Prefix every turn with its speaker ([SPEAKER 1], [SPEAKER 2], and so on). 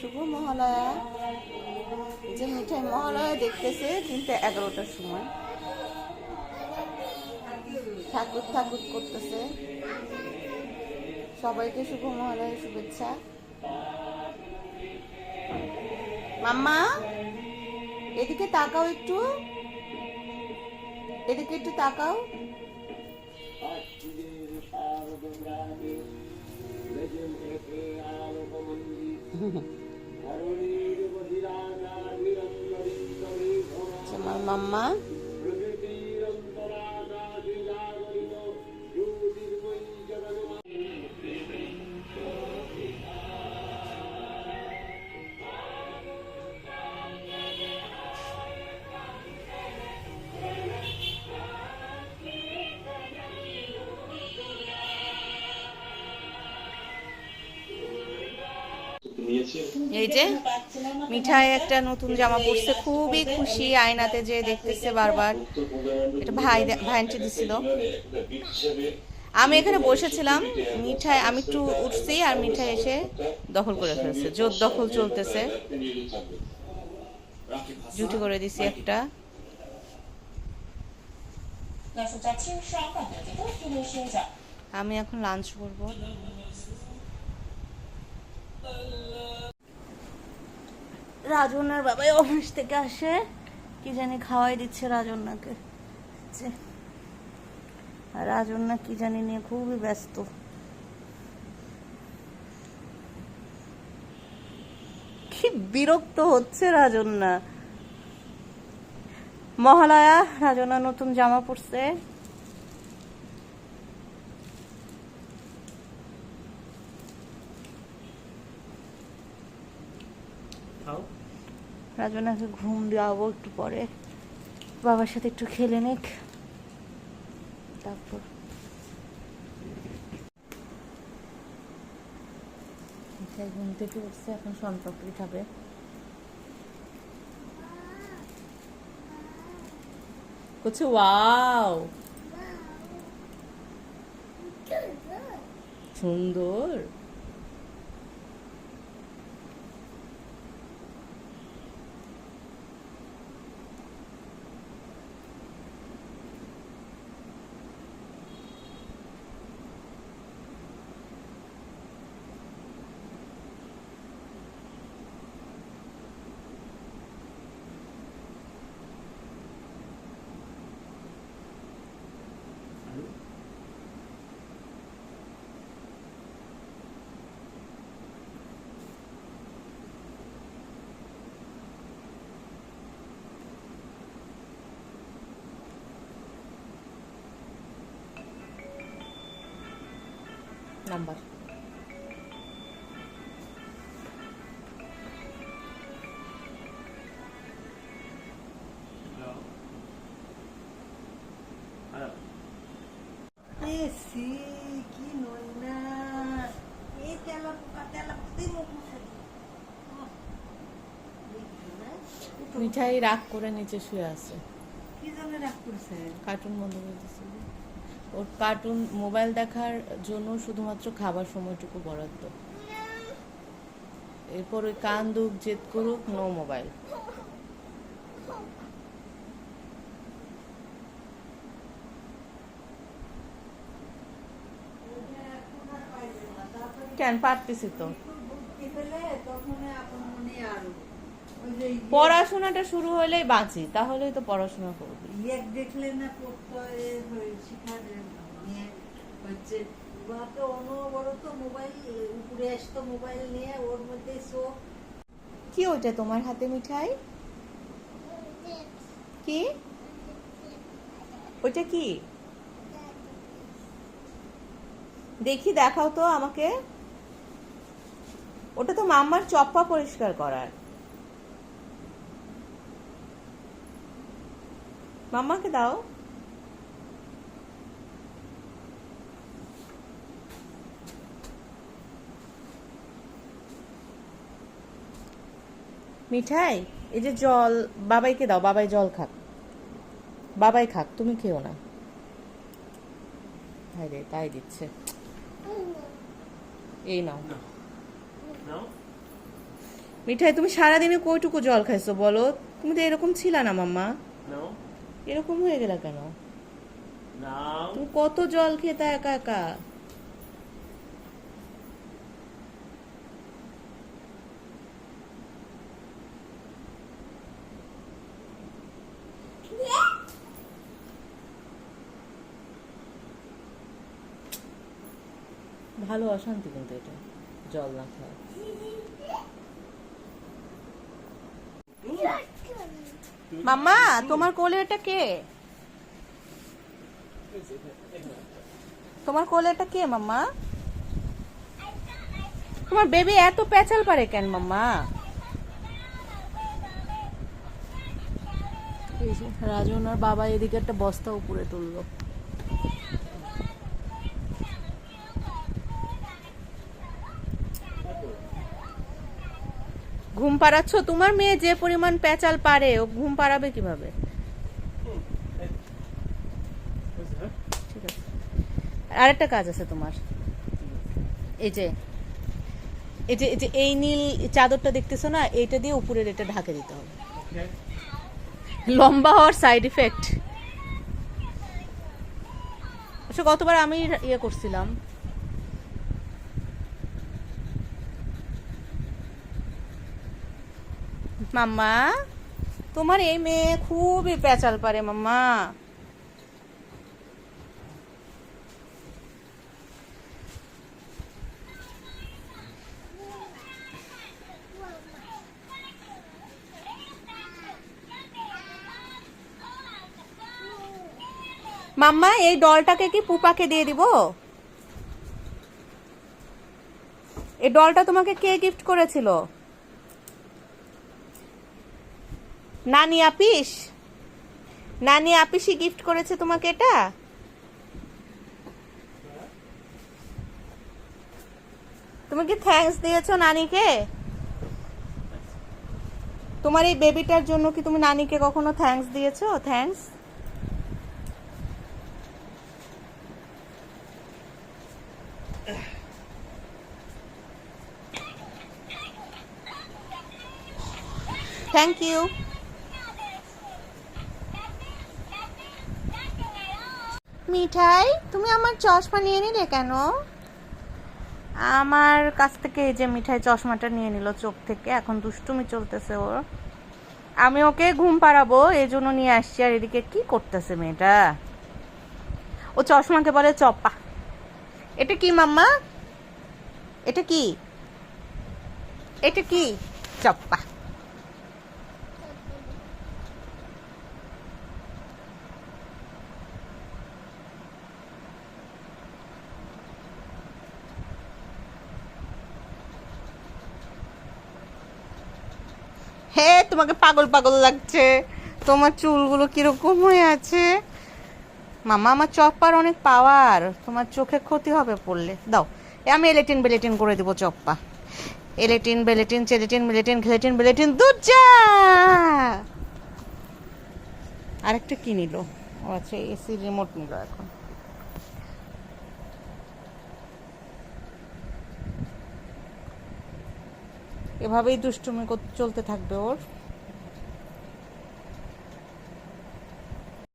[SPEAKER 1] শুভ মহালয়া। যে মিঠাই মহালয়া দেখতেছে কিন্তু এগারোটার সময়। ঠাকুর ঠাকুর করতেছে। সবাইকে শুভ মহালয়া, শুভেচ্ছা। মাম্মা, এদিকে তাকাও একটু। এদিকে একটু তাকাও। আমার মাম্মা। এই যে মিঠাই একটা নতুন জামা পরছে, খুবই খুশি আয়নাতে যে দেখতেছে বারবার। এটা ভাই ভাইনটি দিছিল। আমি এখানে বসেছিলাম, মিঠাই আমি একটু উঠছি আর মিঠাই এসে দখল করে ফেলছে। জোর দখল চলতেছে। জুটি করে দিছি একটা। আমি এখন লাঞ্চ করব। রাজনার বাবাই অফিস থেকে আসে, কি জানি খাওয়াই দিচ্ছে রাজনাকে রাজন্যা কি জানি নিয়ে খুবই ব্যস্ত। কি বিরক্ত হচ্ছে রাজন্যা। মহালয়া রাজনা নতুন জামা পরছে। রাজনাকে ঘুম দেওয়াবো একটু পরে। বাবার সাথে একটু খেলে নিক। তারপর। ঘুম থেকে উঠছে, এখন সনপাপড়ি খাবে করছে ওয়াও! সুন্দর। নাম্বার।
[SPEAKER 2] এসি কি নইনা এই তেলা পোকা তেলা পোকাতেই মুখ?
[SPEAKER 1] মিঠাই রাগ করে নিচে শুয়ে আছে।
[SPEAKER 2] কি জন্য রাগ করছে?
[SPEAKER 1] কার্টুন বন্ধ করে দিয়েছে। ওর কার্টুন মোবাইল দেখার জন্য শুধুমাত্র খাবার সময়টুকু বরাদ্দ। এরপর ওই কান্দুক জেদ করুক নো মোবাইল কেন, পারতেছি তো।
[SPEAKER 2] তখন মনে আরও
[SPEAKER 1] পড়াশোনাটা শুরু হলেই বাঁচি তাহলেই তো পড়াশোনা করবি।
[SPEAKER 2] ইয়েক দেখলে না নিয়ে হচ্ছে বা তো অনবরত মোবাইল উপরে আসতো মোবাইল নিয়ে ওর মধ্যে চোখ
[SPEAKER 1] কি ওইটা তোমার হাতে মিঠাই? কি? ওইটা কি? দেখি দেখাও তো আমাকে। ওটা তো মাম্মার চপ্পা পরিষ্কার করার। মাম্মাকে দাও। মিঠাই এই যে জল বাবাইকে দাও বাবাই জল খাক। বাবাই খাক তুমি খেও না। হায় রে তাই দিচ্ছে। এই নাও। মিঠাই তুমি সারাদিনে কয়টুকু জল খাইছো বলো? তুমি তো এরকম ছিল না মাম্মা. এরকম হয়ে গেল কেন. তুমি কত জল খেতে একা একা? ভালো অশান্তি কিন্তু এটা জল না খাওয়া। মাম্মা, তোমার কোলে এটা কে? তোমার কোলে এটা কে মাম্মা? তোমার বেবি এত প্যাচাল পারে কেন মাম্মা? রাজু ওনার বাবা এদিকে একটা বস্তা উপরে তুললো। পাড়াচ্ছ? তোমার মেয়ে যে পরিমাণ পেঁচাল পারে, ও ঘুম পাড়াবে কীভাবে? আরেকটা কাজ আছে তোমার। এই যে এই যে এই যে এই নীল চাদরটা দেখতেছো না, এইটা দিয়ে উপরের এটা ঢাকে দিতে হবে। লম্বা হওয়ার সাইড ইফেক্ট অবশ্য গতবার আমি ইয়ে করছিলাম। মাম্মা, তোমার এই মেয়ে খুবই পেঁচাল পারে মাম্মা। মাম্মা, এই ডলটাকে কি পুপাকে দিয়ে দিব? এই ডলটা তোমাকে কে গিফট করেছিল? নানি আপিস? নানি আপিসই গিফট করেছে তোমাকে এটা? তুমি কি থ্যাঙ্কস দিয়েছ নানিকে? তোমার এই বেবিটার জন্য কি তুমি নানিকে কখনো থ্যাঙ্কস দিয়েছ? থ্যাঙ্কস থ্যাংক ইউ মিঠাই, তুমি আমার চশমা নিয়ে নিলে কেন? আমার কাছ থেকে এই যে মিঠাই চশমাটা নিয়ে নিল চোখ থেকে, এখন দুষ্টুমি চলতেছে ওর। আমি ওকে ঘুম পাড়াবো, এই জন্য নিয়ে আসছি। আর এদিকে কি করতেছে মেয়েটা? ও চশমাকে বলে চপ্পা এটা কি মাম্মা? এটা কি? এটা কি? চপ্পা। হে, তোমাকে পাগল পাগল লাগছে। তোমার চুলগুলো কীরকম হয়ে আছে। মামা, আমার চপ্পার অনেক পাওয়ার তোমার চোখে ক্ষতি হবে পড়লে। দাও আমি এলেটিন বেলেটিন করে দিব চপ্পা। এলেটিন বেলেটিন চেলেটিন বেলেটিন ঘেলেটিন বেলেটিন যা! আরেকটা কি নিল ও আচ্ছা এসি রিমোট নিল এখন। এভাবেই দুষ্টুমি চলতে থাকবে ওর।